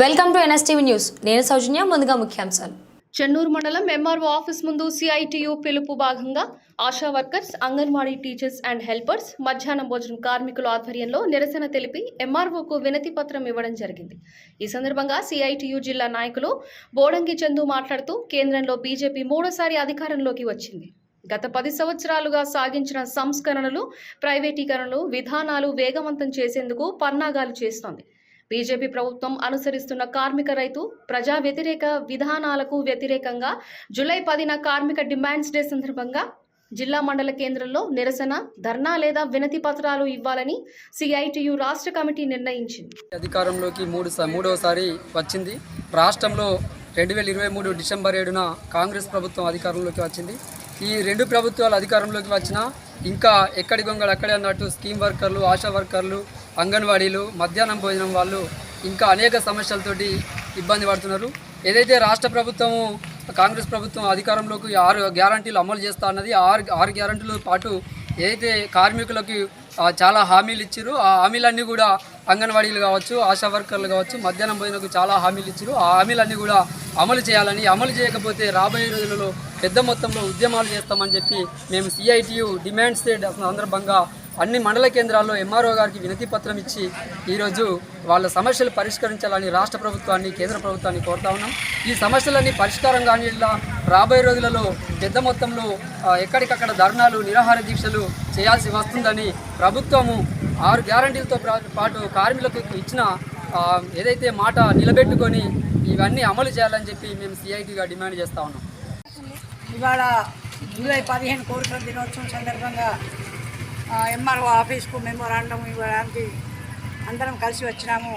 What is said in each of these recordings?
Welcome to NSTV news. నేను సౌజన్య ముందుగా ముఖ్యాంశాలు. చెన్నూరు మండలం ఎంఆర్ఓ ఆఫీస్ ముందు సిఐటియు పిలుపు భాగంగా ASHA workers anganwadi teachers and helpers మధ్యాహ్నం భోజనం కార్మికుల ఆధ్వర్యంలో నిరసన తెలిపి ఎంఆర్ఓకు వినతి పత్రం ఇవ్వడం జరిగింది. ఈ సందర్భంగా సిఐటియు జిల్లా నాయకులు బోడంగి చందు మాట్లాడుతూ కేంద్రంలో బీజేపీ మూడోసారి అధికారంలోకి వచ్చింది. గత పది సంవత్సరాలుగా సాగించిన సంస్కరణలు ప్రైవేటీకరణలు విధానాలు వేగవంతం చేసేందుకు పన్నాగాలు చేస్తోంది. బీజేపీ ప్రభుత్వం అనుసరిస్తున్న కార్మిక రైతు ప్రజా వ్యతిరేక విధానాలకు వ్యతిరేకంగా జూలై పదిన కార్మిక డిమాండ్స్ డే సందర్భంగా జిల్లా మండల కేంద్రంలో నిరసన ధర్నా లేదా వినతి పత్రాలు ఇవ్వాలని సిఐటియు రాష్ట్ర కమిటీ నిర్ణయించింది. అధికారంలోకి మూడు స- మూడవసారి వచ్చింది. రాష్ట్రంలో రెండు వేల ఇరవై మూడు డిసెంబర్ ఏడున కాంగ్రెస్ ప్రభుత్వం అధికారంలోకి వచ్చింది. ఈ రెండు ప్రభుత్వాలు అధికారంలోకి వచ్చినా ఇంకా ఎక్కడి గొంగడు అక్కడే అన్నట్టు స్కీమ్ వర్కర్లు ఆశా వర్కర్లు అంగన్వాడీలు మధ్యాహ్నం భోజనం వాళ్ళు ఇంకా అనేక సమస్యలతోటి ఇబ్బంది పడుతున్నారు. ఏదైతే రాష్ట్ర ప్రభుత్వము కాంగ్రెస్ ప్రభుత్వం అధికారంలోకి ఆరు గ్యారంటీలు అమలు చేస్తా అన్నది ఆరు ఆరు గ్యారంటీలు పాటు ఏదైతే కార్మికులకి చాలా హామీలు ఇచ్చారు ఆ హామీలన్నీ కూడా అంగన్వాడీలు కావచ్చు ఆశా వర్కర్లు కావచ్చు మధ్యాహ్నం భోజనకు చాలా హామీలు ఇచ్చారు ఆ హామీలన్నీ కూడా అమలు చేయాలని అమలు చేయకపోతే రాబోయే రోజులలో పెద్ద మొత్తంలో ఉద్యమాలు చేస్తామని చెప్పి మేము సిఐటియు డిమాండ్స్ సందర్భంగా అన్ని మండల కేంద్రాల్లో ఎంఆర్ఓ గారికి వినతి పత్రం ఇచ్చి ఈరోజు వాళ్ళ సమస్యలు పరిష్కరించాలని రాష్ట్ర ప్రభుత్వాన్ని కేంద్ర ప్రభుత్వాన్ని కోరుతా ఉన్నాం. ఈ సమస్యలన్నీ పరిష్కారం కాని రాబోయే రోజులలో పెద్ద మొత్తంలో ఎక్కడికక్కడ ధర్నాలు నిరాహార దీక్షలు చేయాల్సి వస్తుందని ప్రభుత్వము ఆరు గ్యారంటీలతో పాటు కార్మికులకు ఇచ్చిన ఏదైతే మాట నిలబెట్టుకొని ఇవన్నీ అమలు చేయాలని చెప్పి మేము సిఐటిగా డిమాండ్ చేస్తా ఉన్నాం. ఇవాళ జూలై పదిహేను కోరికల దినోత్సవం సందర్భంగా ఎంఆర్ఓ ఆఫీస్కు మెమోరాండం ఇవ్వడానికి అందరం కలిసి వచ్చినాము.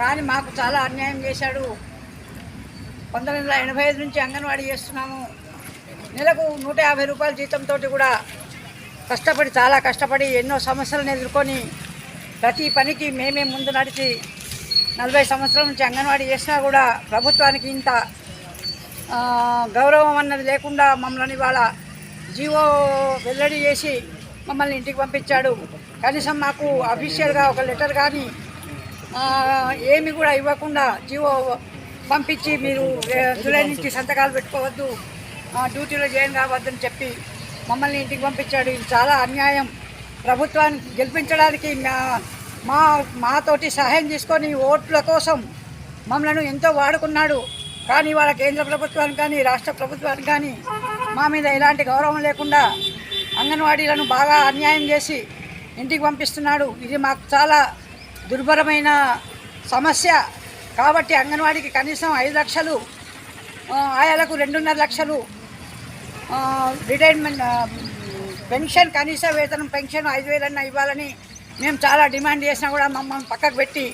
కానీ మాకు చాలా అన్యాయం చేశాడు. పంతొమ్మిది వందల ఎనభై ఐదు నుంచి అంగన్వాడీ చేస్తున్నాము. నెలకు నూట యాభై రూపాయల జీతంతో కూడా కష్టపడి చాలా కష్టపడి ఎన్నో సమస్యలను ఎదుర్కొని ప్రతి పనికి మేమే ముందు నడిచి నలభై సంవత్సరాల నుంచి అంగన్వాడీ చేసినా కూడా ప్రభుత్వానికి ఇంత గౌరవం అన్నది లేకుండా మమ్మల్ని ఇవాళ జీవో వెల్లడి చేసి మమ్మల్ని ఇంటికి పంపించాడు. కనీసం మాకు అఫీషియల్గా ఒక లెటర్ కానీ ఏమి కూడా ఇవ్వకుండా జీవో పంపించి మీరు ఏ, జూలై నుంచి సంతకాలు పెట్టుకోవద్దు డ్యూటీలో జాయిన్ కావద్దని చెప్పి మమ్మల్ని ఇంటికి పంపించాడు. ఇది చాలా అన్యాయం. ప్రభుత్వాన్ని గెలిపించడానికి మా- మాతోటి సహాయం తీసుకొని ఓట్ల కోసం మమ్మల్ని ఎంతో వాడుకున్నాడు. కానీ వాళ్ళ కేంద్ర ప్రభుత్వానికి కానీ రాష్ట్ర ప్రభుత్వానికి కానీ మా మీద ఎలాంటి గౌరవం లేకుండా అంగన్వాడీలను బాగా అన్యాయం చేసి ఇంటికి పంపిస్తున్నాడు. ఇది మాకు చాలా దుర్భరమైన సమస్య. కాబట్టి అంగన్వాడీకి కనీసం ఐదు లక్షలు ఆయాలకు రెండున్నర లక్షలు రిటైర్మెంట్ పెన్షన్ కనీస వేతనం పెన్షన్ ఐదు వేలన్నా ఇవ్వాలని మేము చాలా డిమాండ్ చేసినా కూడా మమ్మల్ని పక్కకు పెట్టి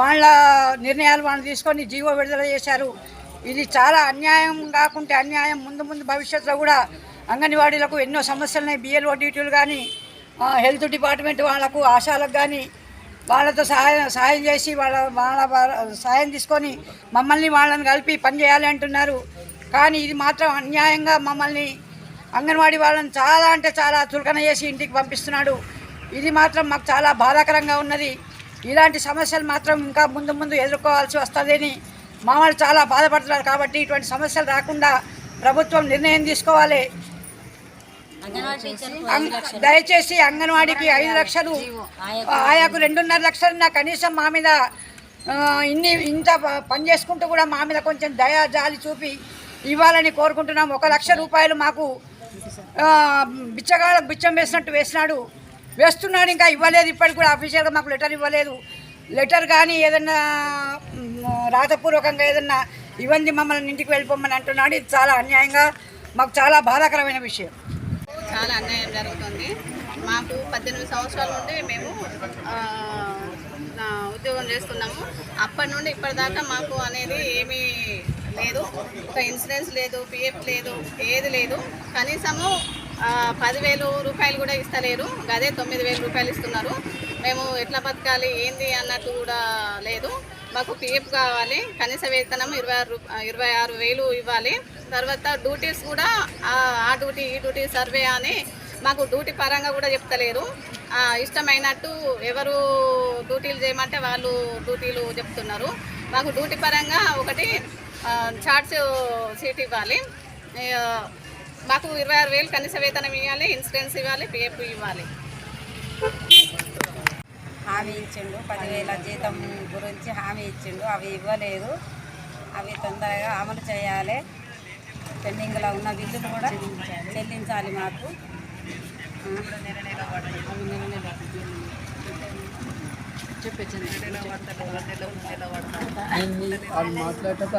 వాళ్ళ నిర్ణయాలు వాళ్ళు తీసుకొని జీవో విడుదల చేశారు. ఇది చాలా అన్యాయం కాకుంటే అన్యాయం. ముందు ముందు భవిష్యత్తులో కూడా అంగన్వాడీలకు ఎన్నో సమస్యలు ఉన్నాయి. బిఎల్ఓ డ్యూటీలు కానీ హెల్త్ డిపార్ట్మెంట్ వాళ్ళకు ఆశాలకు కానీ వాళ్ళతో సహాయం సహాయం చేసి వాళ్ళ వాళ్ళ సహాయం తీసుకొని మమ్మల్ని వాళ్ళని కలిపి పనిచేయాలి అంటున్నారు. కానీ ఇది మాత్రం అన్యాయంగా మమ్మల్ని అంగన్వాడీ వాళ్ళని చాలా అంటే చాలా చులకన చేసి ఇంటికి పంపిస్తున్నాడు. ఇది మాత్రం మాకు చాలా బాధాకరంగా ఉన్నది. ఇలాంటి సమస్యలు మాత్రం ఇంకా ముందు ముందు ఎదుర్కోవాల్సి వస్తుందని మా వాళ్ళు చాలా బాధపడుతున్నారు కాబట్టి ఇటువంటి సమస్యలు రాకుండా ప్రభుత్వం నిర్ణయం తీసుకోవాలి. దయచేసి అంగన్వాడీకి ఐదు లక్షలు ఆయాకు రెండున్నర లక్షలు నా కనీసం మా మీద ఇన్ని ఇంత పని చేసుకుంటూ కూడా మా మీద కొంచెం దయా జాలి చూపి ఇవ్వాలని కోరుకుంటున్నాం. ఒక లక్ష రూపాయలు మాకు ఆ, బిచ్చగాళ్ళ బిచ్చం వేసినట్టు వేసినాడు. వేస్తున్నాడు ఇంకా ఇవ్వలేదు. ఇప్పటికి కూడా అఫీషియల్గా మాకు లెటర్ ఇవ్వలేదు. లెటర్ కానీ ఏదన్నా రాతపూర్వకంగా ఏదన్నా ఇవ్వండి మమ్మల్ని ఇంటికి వెళ్ళిపోమని అంటున్నాడు. ఇది చాలా అన్యాయంగా మాకు చాలా బాధాకరమైన విషయం. చాలా అన్యాయం జరుగుతుంది. మాకు పద్దెనిమిది సంవత్సరాల నుండి మేము ఉద్యోగం చేస్తున్నాము. అప్పటి నుండి ఇప్పటిదాకా మాకు అనేది ఏమీ లేదు. ఒక ఇన్సూరెన్స్ లేదు పిఎఫ్ లేదు ఏది లేదు. కనీసము పదివేలు రూపాయలు కూడా ఇస్తలేరు. అదే తొమ్మిది వేల రూపాయలు ఇస్తున్నారు. మేము ఎట్లా బతకాలి ఏంది అన్నట్టు కూడా లేదు. మాకు పిఎఫ్ కావాలి కనీస వేతనం ఇరవై ఆరు ఇరవై ఆరు వేలు ఇవ్వాలి. తర్వాత డ్యూటీస్ కూడా ఆ డ్యూటీ ఈ డ్యూటీ సర్వే అని మాకు డ్యూటీ పరంగా కూడా చెప్తలేరు. ఇష్టమైనట్టు ఎవరు డ్యూటీలు చేయమంటే వాళ్ళు డ్యూటీలు చెప్తున్నారు. మాకు డ్యూటీ పరంగా ఒకటి చార్ట్స్ చార్జ్ సీట్ ఇవ్వాలి. మాకు ఇరవై ఆరు వేలు కనీస వేతనం ఇవ్వాలి ఇన్సూరెన్స్ ఇవ్వాలి పిఎఫ్ ఇవ్వాలి. హామీ ఇచ్చిండు. పదివేల జీతం గురించి హామీ ఇచ్చిండు. అవి ఇవ్వలేదు. అవి తొందరగా అమలు చేయాలి. పెండింగ్లో ఉన్న బిల్లులు కూడా చెల్లించాలి మాకు. మాట్లాడేటప్పుడు